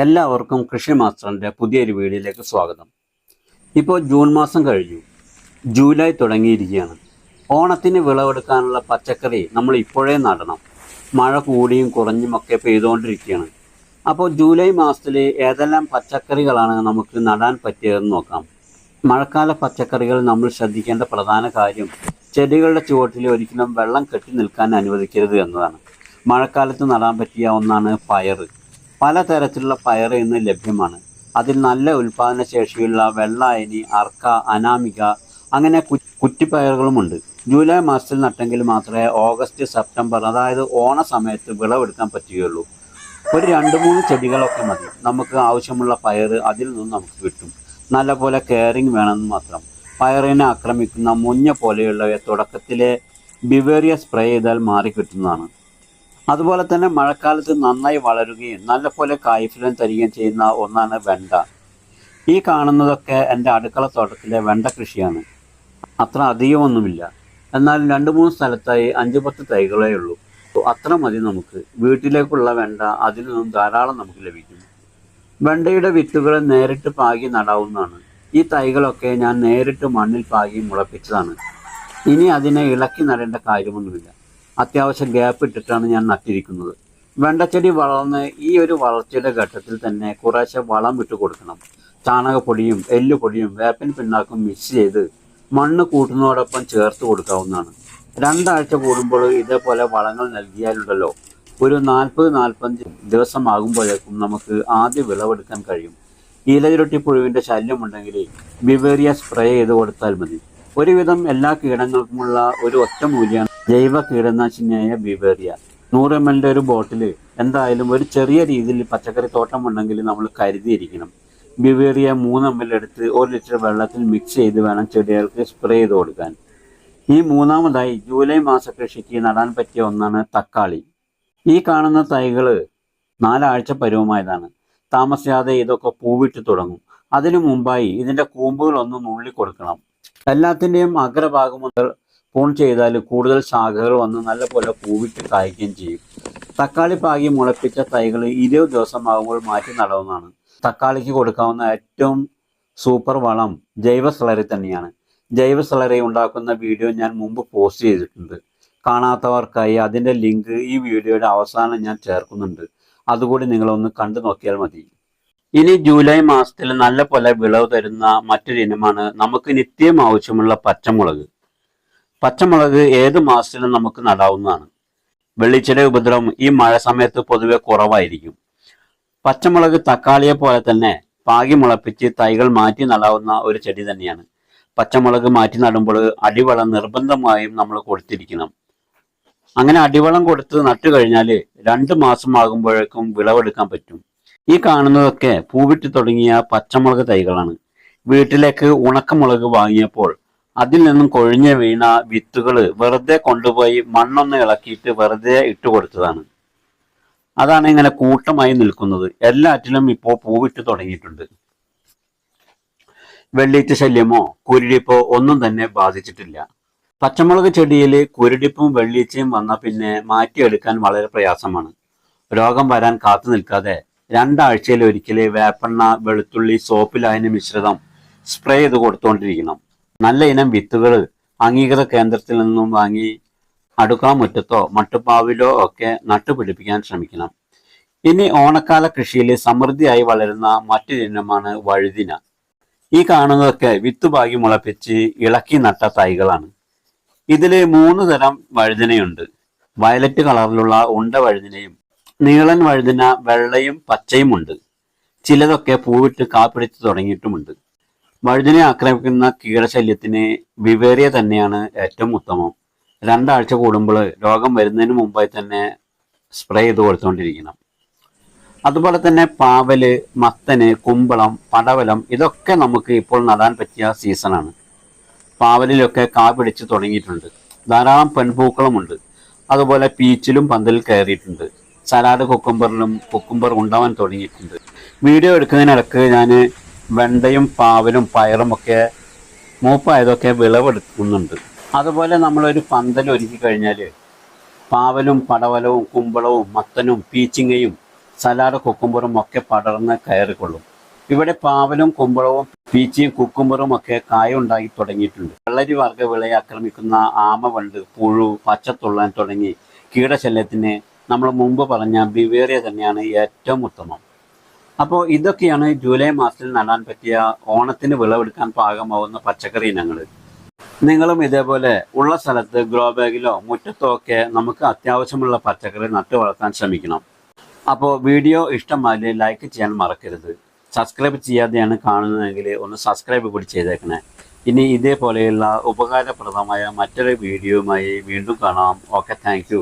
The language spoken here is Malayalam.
എല്ലാവർക്കും കൃഷി മാസ്റ്ററിന്റെ പുതിയൊരു വീഡിയോയിലേക്ക് സ്വാഗതം. ഇപ്പോൾ ജൂൺ മാസം കഴിഞ്ഞു. ജൂലൈ തുടങ്ങിയിരിക്കുകയാണ്. ഓണത്തിന് വിളവെടുക്കാനുള്ള പച്ചക്കറി നമ്മൾ ഇപ്പോഴേ നടണം. മഴ കൂടിയും കുറഞ്ഞും ഒക്കെ പെയ്തുകൊണ്ടിരിക്കുകയാണ്. അപ്പോൾ ജൂലൈ മാസത്തിൽ ഏതെല്ലാം പച്ചക്കറികളാണ് നമുക്ക് നടാൻ പറ്റിയതെന്ന് നോക്കാം. മഴക്കാല പച്ചക്കറികൾ നമ്മൾ ശ്രദ്ധിക്കേണ്ട പ്രധാന കാര്യം ചെടികളുടെ ചുവട്ടിൽ ഒരിക്കലും വെള്ളം കെട്ടി നിൽക്കാൻ അനുവദിക്കരുത് എന്നതാണ്. മഴക്കാലത്ത് നടാൻ പറ്റിയ ഒന്നാണ് പയറ്. പലതരത്തിലുള്ള പയർ ഇന്ന് ലഭ്യമാണ്. അതിൽ നല്ല ഉൽപാദനശേഷിയുള്ള വെള്ളായനി അർക്ക അനാമിക അങ്ങനെ കുറ്റിപ്പയറുകളുമുണ്ട്. ജൂലൈ മാസത്തിൽ നട്ടെങ്കിൽ മാത്രമേ ഓഗസ്റ്റ് സെപ്റ്റംബർ അതായത് ഓണ സമയത്ത് വിളവെടുക്കാൻ പറ്റുകയുള്ളൂ. ഒരു രണ്ട് മൂന്ന് ചെടികളൊക്കെ മതി. നമുക്ക് ആവശ്യമുള്ള പയർ അതിൽ നിന്ന് നമുക്ക് കിട്ടും. നല്ലപോലെ കെയറിങ് വേണമെന്ന് മാത്രം. പയറിനെ ആക്രമിക്കുന്ന മുഞ്ഞ പോലെയുള്ളവയെ തുടക്കത്തിലെ ബിവേറിയ സ്പ്രേ ചെയ്താൽ മാറി കിട്ടുന്നതാണ് അതുപോലെ തന്നെ മഴക്കാലത്ത് നന്നായി വളരുകയും നല്ലപോലെ കായ്ഫലം തരികയും ചെയ്യുന്ന ഒന്നാണ് വെണ്ട. ഈ കാണുന്നതൊക്കെ എന്റെ അടുക്കള തോട്ടത്തിലെ വെണ്ട കൃഷിയാണ്. അത്ര അധികമൊന്നുമില്ല. എന്നാൽ രണ്ട് മൂന്ന് സ്ഥലത്തായി അഞ്ച് പത്ത് തൈകളേ ഉള്ളൂ. അത്ര മതി നമുക്ക്. വീട്ടിലേക്കുള്ള വെണ്ട അതിൽ നിന്നും ധാരാളം നമുക്ക് ലഭിക്കും. വെണ്ടയുടെ വിത്തുകൾ നേരിട്ട് പാകി നടാവുന്നതാണ്. ഈ തൈകളൊക്കെ ഞാൻ നേരിട്ട് മണ്ണിൽ പാകി മുളപ്പിച്ചതാണ്. ഇനി അതിനെ ഇളക്കി നടേണ്ട കാര്യമൊന്നുമില്ല. അത്യാവശ്യം ഗ്യാപ്പ് ഇട്ടിട്ടാണ് ഞാൻ നട്ടിരിക്കുന്നത്. വെണ്ടച്ചെടി വളർന്ന് ഈ ഒരു വളർച്ചയുടെ ഘട്ടത്തിൽ തന്നെ കുറേശ്ശെ വളം വിട്ട് കൊടുക്കണം. ചാണകപ്പൊടിയും എല്ലുപൊടിയും വേപ്പിൻ പിണ്ണാക്കും മിക്സ് ചെയ്ത് മണ്ണ് കൂട്ടുന്നതോടൊപ്പം ചേർത്ത് കൊടുക്കാവുന്നതാണ്. രണ്ടാഴ്ച കൂടുമ്പോൾ ഇതേപോലെ വളങ്ങൾ നൽകിയാലുണ്ടല്ലോ. ഒരു നാൽപ്പത് നാൽപ്പത്തഞ്ച് ദിവസമാകുമ്പോഴേക്കും നമുക്ക് ആദ്യ വിളവെടുക്കാൻ കഴിയും. ഇലചുരുട്ടി പുഴുവിന്റെ ശല്യമുണ്ടെങ്കിൽ ബിവേറിയ സ്പ്രേ ചെയ്ത് കൊടുത്താൽ മതി. ഒരുവിധം എല്ലാ കീടങ്ങൾക്കുമുള്ള ഒരു ഒറ്റമൂല്യമാണ് ജൈവ കീടനാശിനിയായ ബിവേറിയ. നൂറ് എം എല്ലിന്റെ ഒരു ബോട്ടിൽ എന്തായാലും ഒരു ചെറിയ രീതിയിൽ പച്ചക്കറി തോട്ടം ഉണ്ടെങ്കിൽ നമ്മൾ കരുതിയിരിക്കണം. ബിവേറിയ മൂന്ന് എം എൽ എടുത്ത് ഒരു ലിറ്റർ വെള്ളത്തിൽ മിക്സ് ചെയ്ത് വേണം ചെടികൾക്ക് സ്പ്രേ ചെയ്ത് കൊടുക്കാൻ. ഈ മൂന്നാമതായി ജൂലൈ മാസ കൃഷിക്ക് നടാൻ പറ്റിയ ഒന്നാണ് തക്കാളി. ഈ കാണുന്ന തൈകൾ നാലാഴ്ച പരുവമായതാണ്. താമസിയാതെ ഇതൊക്കെ പൂവിട്ട് തുടങ്ങും. അതിനു മുമ്പായി ഇതിന്റെ കൂമ്പുകളൊന്ന് നുള്ളി കൊടുക്കണം. എല്ലാത്തിന്റെയും അഗ്രഭാഗം മുതൽ പൂൺ ചെയ്താൽ കൂടുതൽ ശാഖകൾ വന്ന് നല്ലപോലെ പൂവിട്ട് കായ്ക്കുകയും ചെയ്യും. തക്കാളി പാകി മുളപ്പിച്ച തൈകൾ ഇരുപത് ദിവസമാകുമ്പോൾ മാറ്റി നടവുന്നതാണ്. തക്കാളിക്ക് കൊടുക്കാവുന്ന ഏറ്റവും സൂപ്പർ വളം ജൈവ സ്ലറി തന്നെയാണ്. ജൈവ സ്ലറി ഉണ്ടാക്കുന്ന വീഡിയോ ഞാൻ മുമ്പ് പോസ്റ്റ് ചെയ്തിട്ടുണ്ട്. കാണാത്തവർക്കായി അതിന്റെ ലിങ്ക് ഈ വീഡിയോയുടെ അവസാനം ഞാൻ ചേർക്കുന്നുണ്ട്. അതുകൂടി നിങ്ങളൊന്ന് കണ്ടു നോക്കിയാൽ മതി. ഇനി ജൂലൈ മാസത്തിൽ നല്ല പോലെ വിളവ് തരുന്ന മറ്റൊരു ഇനമാണ് നമുക്ക് നിത്യം ആവശ്യമുള്ള പച്ചമുളക്. പച്ചമുളക് ഏത് മാസത്തിലും നമുക്ക് നടാവുന്നതാണ്. വെള്ളിച്ചെടി ഉപദ്രവം ഈ മഴ സമയത്ത് പൊതുവെ കുറവായിരിക്കും. പച്ചമുളക് തക്കാളിയെ പോലെ തന്നെ പാകി മുളപ്പിച്ച് തൈകൾ മാറ്റി നടാവുന്ന ഒരു ചെടി തന്നെയാണ്. പച്ചമുളക് മാറ്റി നടുമ്പോൾ അടിവളം നിർബന്ധമായും നമ്മൾ കൊടുത്തിരിക്കണം. അങ്ങനെ അടിവളം കൊടുത്ത് നട്ടു കഴിഞ്ഞാൽ രണ്ട് മാസമാകുമ്പോഴേക്കും വിളവെടുക്കാൻ പറ്റും. ഈ കാണുന്നതൊക്കെ പൂവിട്ട് തുടങ്ങിയ പച്ചമുളക് തൈകളാണ്. വീട്ടിലേക്ക് ഉണക്കമുളക് വാങ്ങിയപ്പോൾ അതിൽ നിന്നും കൊഴിഞ്ഞ് വീണ വിത്തുകൾ വെറുതെ കൊണ്ടുപോയി മണ്ണൊന്ന് ഇളക്കിയിട്ട് വെറുതെ ഇട്ട് കൊടുത്തതാണ്. അതാണ് ഇങ്ങനെ കൂട്ടമായി നിൽക്കുന്നത്. എല്ലാറ്റിലും ഇപ്പോൾ പൂവിട്ട് തുടങ്ങിയിട്ടുണ്ട്. വെള്ളീറ്റ ശല്യമോ കുരുടിപ്പോ ഒന്നും തന്നെ ബാധിച്ചിട്ടില്ല. പച്ചമുളക് ചെടിയിൽ കുരുടിപ്പും വെള്ളീച്ചയും വന്ന പിന്നെ മാറ്റിയെടുക്കാൻ വളരെ പ്രയാസമാണ്. രോഗം വരാൻ കാത്തു നിൽക്കാതെ രണ്ടാഴ്ചയിൽ ഒരിക്കൽ വേപ്പെണ്ണ വെളുത്തുള്ളി സോപ്പ് ലായനി മിശ്രിതം സ്പ്രേ ചെയ്ത് കൊടുത്തുകൊണ്ടിരിക്കണം നല്ല ഇനം വിത്തുകൾ അംഗീകൃത കേന്ദ്രത്തിൽ നിന്നും വാങ്ങി അടുക്കള മുറ്റത്തോ മട്ടുപ്പാവിലോ ഒക്കെ നട്ടുപിടിപ്പിക്കാൻ ശ്രമിക്കണം. ഇനി ഓണക്കാല കൃഷിയിൽ സമൃദ്ധിയായി വളരുന്ന മറ്റൊരു ഇനമാണ് വഴുതിന. ഈ കാണുന്നതൊക്കെ വിത്ത് പാകി മുളപ്പിച്ച് ഇളക്കി നട്ട തൈകളാണ്. ഇതിൽ മൂന്ന് തരം വഴുതിനയുണ്ട്. വയലറ്റ് കളറിലുള്ള ഉണ്ട വഴുതിനയും നീളൻ വഴുതിന വെള്ളയും പച്ചയും ഉണ്ട് ചിലതൊക്കെ പൂവിട്ട് കാപ്പിടിച്ച് തുടങ്ങിയിട്ടുമുണ്ട്. വഴുതിനെ ആക്രമിക്കുന്ന കീടശല്യത്തിന് വിവേറിയ തന്നെയാണ് ഏറ്റവും ഉത്തമം. രണ്ടാഴ്ച കൂടുമ്പോൾ രോഗം വരുന്നതിന് മുമ്പായി തന്നെ സ്പ്രേ ചെയ്ത് കൊടുത്തുകൊണ്ടിരിക്കണം അതുപോലെ തന്നെ പാവൽ മത്തന് കുമ്പളം പടവലം ഇതൊക്കെ നമുക്ക് ഇപ്പോൾ നടാൻ പറ്റിയ സീസണാണ് പാവലിലൊക്കെ കാ പിടിച്ച് തുടങ്ങിയിട്ടുണ്ട്. ധാരാളം പെൺപൂക്കളുമുണ്ട്. അതുപോലെ പീച്ചിലും പന്തലിൽ കയറിയിട്ടുണ്ട്. സലാഡ് കുക്കുംബറിലും കുക്കുംബർ ഉണ്ടാവാൻ തുടങ്ങിയിട്ടുണ്ട്. വീഡിയോ എടുക്കുന്നതിനിടക്ക് ഞാൻ വെണ്ടയും പാവലും പയറും ഒക്കെ മൂപ്പായതൊക്കെ വിളവെടുക്കുന്നുണ്ട്. അതുപോലെ നമ്മളൊരു പന്തൽ ഒരുക്കി കഴിഞ്ഞാൽ പാവലും പടവലവും കുമ്പളവും മത്തനും പീച്ചിങ്ങയും സലാഡ് കുക്കുമ്പറും ഒക്കെ പടർന്ന് കയറിക്കൊള്ളും. ഇവിടെ പാവലും കുമ്പളവും പീച്ചിയും കുക്കുമ്പറും ഒക്കെ കായുണ്ടാക്കി തുടങ്ങിയിട്ടുണ്ട്. വെള്ളരി വർഗ വിളയെ ആക്രമിക്കുന്ന ആമവണ്ട് പുഴു പച്ചത്തുള്ളൻ തുടങ്ങി കീടശല്യത്തിന് നമ്മൾ മുമ്പ് പറഞ്ഞ ബിവേറിയ തന്നെയാണ് ഏറ്റവും ഉത്തമം. അപ്പോൾ ഇതൊക്കെയാണ് ജൂലൈ മാസത്തിൽ നടാൻ പറ്റിയ ഓണത്തിന് വിളവെടുക്കാൻ പാകമാവുന്ന പച്ചക്കറി ഇനങ്ങൾ. നിങ്ങളും ഇതേപോലെ ഉള്ള സ്ഥലത്ത് ഗ്രോ ബാഗിലോ മുറ്റത്തോ ഒക്കെ നമുക്ക് അത്യാവശ്യമുള്ള പച്ചക്കറി നട്ടു വളർത്താൻ ശ്രമിക്കണം. അപ്പോൾ വീഡിയോ ഇഷ്ടമായി ലൈക്ക് ചെയ്യാൻ മറക്കരുത്. സബ്സ്ക്രൈബ് ചെയ്യാതെയാണ് കാണുന്നതെങ്കിൽ ഒന്ന് സബ്സ്ക്രൈബ് കൂടി ചെയ്തേക്കണേ. ഇനി ഇതേപോലെയുള്ള ഉപകാരപ്രദമായ മറ്റൊരു വീഡിയോയുമായി വീണ്ടും കാണാം. Okay thank